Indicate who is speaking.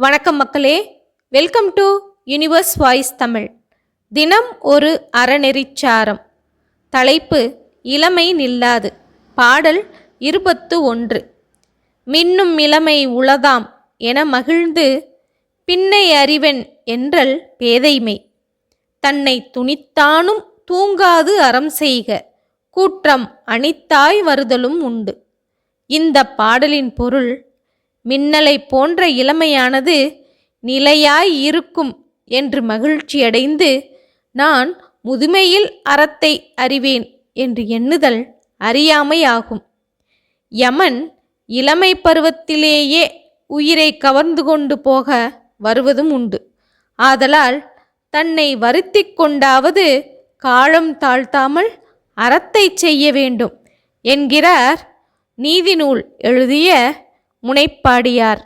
Speaker 1: வணக்கம் மக்களே. Welcome to universe voice Tamil தினம் ஒரு அறநெறிச்சாரம். தலைப்பு இளமை நில்லாது. பாடல் இருபத்து ஒன்று. மின்னும் இளமை உளதாம் என மகிழ்ந்து பின்னை அறிவன் என்றல் பேதைமை. தன்னை துணித்தானும் தூங்காது அறம் செய்க. கூற்றம் அணித்தாய் வருதலும் உண்டு. இந்த பாடலின் பொருள் மின்னலை போன்ற இளமையானது நிலையாய் இருக்கும் என்று மகிழ்ச்சியடைந்து நான் முதுமையில் அறத்தை அறிவேன் என்று எண்ணுதல் அறியாமையாகும். யமன் இளமை பருவத்திலேயே உயிரை கவர்ந்து கொண்டு போக வருவதும் உண்டு. ஆதலால் தன்னை வருத்தி கொண்டாவது காலம் தாழ்த்தாமல் அறத்தை செய்ய வேண்டும் என்கிறார் நீதிநூல் எழுதிய முனைப்பாடியார்.